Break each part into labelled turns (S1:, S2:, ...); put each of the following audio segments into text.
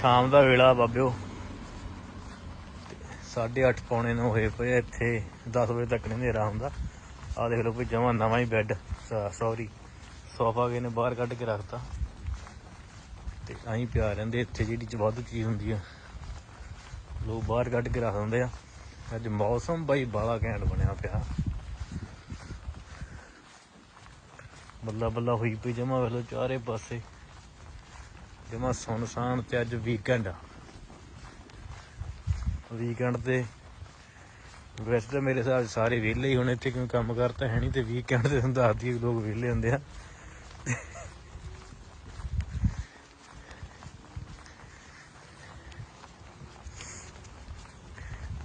S1: ਸ਼ਾਮ ਦਾ ਵੇਲਾ ਬਾਬਿਓ। 8:30 ਪੌਣੇ ਨੂੰ ਹੋਏ ਪਏ ਇੱਥੇ 10 ਵਜੇ ਤੱਕ ਨਹੀਂ ਹਨੇਰਾ ਹੁੰਦਾ। ਆ ਦੇਖ ਲਓ ਕੋਈ ਜਮਾ ਨਵਾਂ ਹੀ ਬੈੱਡ ਸੌਰੀ ਸੋਫਾ ਕੇ ਨੇ ਬਾਹਰ ਕੱਢ ਕੇ ਰੱਖਤਾ। ਤੇ ਐਂ ਪਿਆ ਰਹਿੰਦੇ ਇੱਥੇ, ਜਿਹੜੀ ਚ ਵੱਧ ਚੀਜ਼ ਹੁੰਦੀ ਆ। ਲੋਕ ਬਾਹਰ ਕੱਢ ਕੇ ਰੱਖ ਦਿੰਦੇ ਆ। ਅੱਜ ਮੌਸਮ ਬਈ ਬਾਲਾ ਘੈਂਟ ਬਣਿਆ ਪਿਆ। ਬੱਲਾ ਬੱਲਾ ਹੋਈ ਪਈ ਜਮਾ ਵੇਲੋ ਚਾਰੇ ਪਾਸੇ। ਜਮਾ ਸੁਨਸਾਨ ਤੇ ਅੱਜ ਵੀਕਐਂਡ ਆ। ਵੀਕਐਂਡ ਤੇ ਵੈਸੇ ਤਾਂ ਮੇਰੇ ਹਿਸਾਬ ਸਾਰੇ ਵਿਹਲੇ ਹੀ ਹੋਣੇ, ਇੱਥੇ ਕਿਉਂ ਕੰਮ ਕਰਤਾ ਹੈ ਨਹੀਂ ਤੇ ਵੀਕਐਂਡ ਤੇ ਹੁੰਦਾ ਦੱਸਦੀ ਲੋਕ ਵਿਹਲੇ ਹੁੰਦੇ ਆ।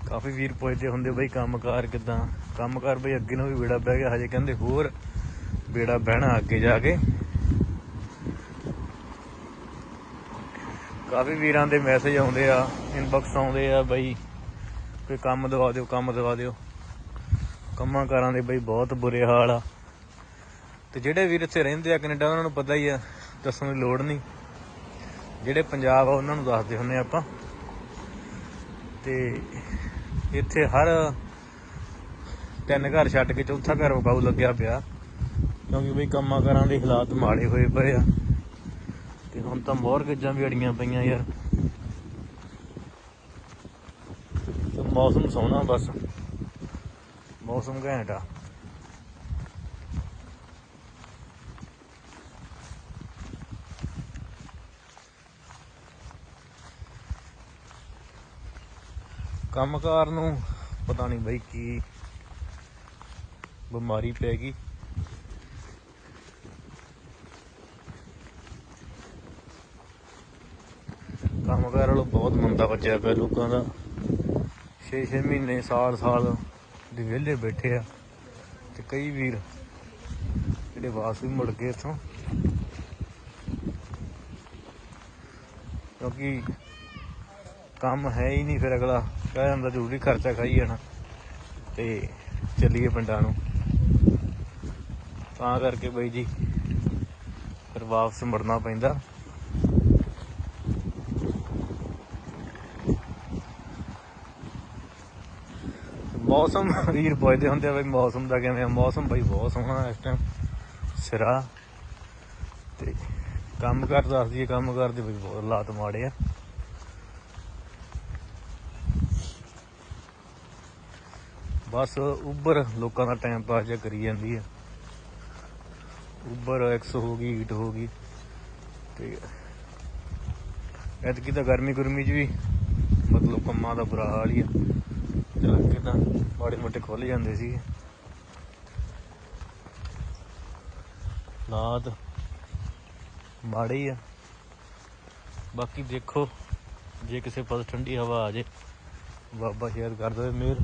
S1: ਕਾਫੀ ਵੀਰ ਪੁੱਛਦੇ ਹੁੰਦੇ, ਬਈ ਕੰਮਕਾਰ ਕਿਦਾਂ? ਕੰਮਕਾਰ ਬਈ ਅੱਗੇ ਨੂੰ ਵੀ ਬੇੜਾ ਬਹਿ ਗਿਆ, ਹਜੇ ਕਹਿੰਦੇ ਹੋਰ ਬੇੜਾ ਬਹਿਣਾ ਅੱਗੇ ਜਾ ਕੇ। ਕਾਫੀ ਵੀਰਾਂ ਦੇ ਮੈਸੇਜ ਆਉਂਦੇ ਆ ਇਨਬਾਕਸ ਆਉਂਦੇ ਆ ਬਈ, ਕੋਈ ਕੰਮ ਦਵਾ ਦਿਓ, ਕੰਮ ਦਵਾ ਦਿਓ। ਕੰਮਾਂ ਕਾਰਾਂ ਦੇ ਬਈ ਬਹੁਤ ਬੁਰੇ ਹਾਲ ਆ। ਤੇ ਜਿਹੜੇ ਵੀਰ ਇੱਥੇ ਰਹਿੰਦੇ ਆ ਕੈਨੇਡਾ, ਉਹਨਾਂ ਨੂੰ ਪਤਾ ਹੀ ਆ, ਦੱਸਣ ਦੀ ਲੋੜ ਨਹੀਂ। ਜਿਹੜੇ ਪੰਜਾਬ ਆ, ਉਹਨਾਂ ਨੂੰ ਦੱਸਦੇ ਹੁੰਨੇ ਆਪਾਂ। ਤੇ ਇੱਥੇ ਹਰ ਤਿੰਨ ਘਰ ਛੱਡ ਕੇ ਚੌਥਾ ਘਰ ਵਕਾਊ ਲੱਗਿਆ ਪਿਆ। ਕਿਉਂਕਿ ਬਈ ਕੰਮਾਂ ਕਾਰਾਂ ਦੇ ਹਾਲਾਤ ਮਾੜੇ ਹੋਏ ਪਏ ਆ। ਹੁਣ ਤਾਂ ਮੋਰਗੇਜਾਂ ਵੀ ਅੜੀਆਂ ਪਈਆਂ ਯਾਰ। ਤੇ ਮੌਸਮ ਸੋਹਣਾ ਬਸ। ਮੌਸਮ ਘੈਂਟ ਆ। ਕੰਮਕਾਰ ਨੂੰ ਪਤਾ ਨਹੀਂ ਬਈ ਕੀ ਬਿਮਾਰੀ ਪੈ ਗਈ। ਕੰਮਕਾਰ ਵਾਲੋ ਬਹੁਤ ਮੰਦਾ ਬਚਿਆ ਪਿਆ ਲੋਕਾਂ ਦਾ। 6-6 ਮਹੀਨੇ, ਸਾਲ-ਸਾਲ ਦੇ ਵਿਹਲੇ ਬੈਠੇ ਆ ਤੇ ਕਈ ਵੀਰ ਜਿਹੜੇ ਵਾਪਸ ਵੀ ਮੁੜ ਗਏ ਇੱਥੋਂ। ਕਿਉਂਕਿ ਕੰਮ ਹੈ ਹੀ ਨਹੀਂ ਫਿਰ ਅਗਲਾ, ਕਹਿ ਜਾਂਦਾ ਜ਼ਰੂਰੀ ਖਰਚਾ ਖਾਈ ਜਾਣਾ ਤੇ ਚੱਲੀਏ ਪਿੰਡਾਂ ਨੂੰ। ਤਾਂ ਕਰਕੇ ਬਈ ਜੀ ਫਿਰ ਵਾਪਸ ਮੁੜਨਾ ਪੈਂਦਾ। ਮੌਸਮ। ਵੀਰ ਪੁੱਛਦੇ ਹੁੰਦੇ ਆ ਬਈ ਮੌਸਮ ਦਾ ਕਿਵੇਂ ਆ? ਮੌਸਮ ਬਈ ਬਹੁਤ ਸੋਹਣਾ ਇਸ ਟਾਈਮ ਸਿਰਾ। ਤੇ ਕੰਮ ਕਰ ਦੱਸ ਦਈਏ, ਕੰਮ ਕਰਦੇ ਬਈ ਬਹੁਤ ਹਾਲਾਤ ਮਾੜੇ ਆ। ਬਸ ਉਬਰ ਲੋਕਾਂ ਦਾ ਟਾਈਮ ਪਾਸ ਜਿਹਾ ਕਰੀ ਜਾਂਦੀ ਆ। ਉਬਰ ਐਕਸ ਹੋ ਗਈ ਹੀਟ ਹੋ ਗਈ। ਤੇ ਐਤਕੀ ਤਾਂ ਗਰਮੀ ਗੁਰਮੀ ਚ ਵੀ ਮਤਲਬ ਕੰਮਾਂ ਦਾ ਬੁਰਾ ਹਾਲ ਹੀ ਆ। ਚਲ ਅੱਗੇ ਤਾਂ ਮਾੜੇ ਮੋਟੇ ਖੁੱਲ ਜਾਂਦੇ ਸੀ ਲਾਤ ਮਾੜੇ ਹੀ ਆ। ਬਾਕੀ ਦੇਖੋ, ਜੇ ਕਿਸੇ ਪਾਸ ਠੰਡੀ ਹਵਾ ਆ ਜੇ, ਬਾਬਾ ਸ਼ੇਅਰ ਕਰ ਦੇਵੇ ਮਿਹਰ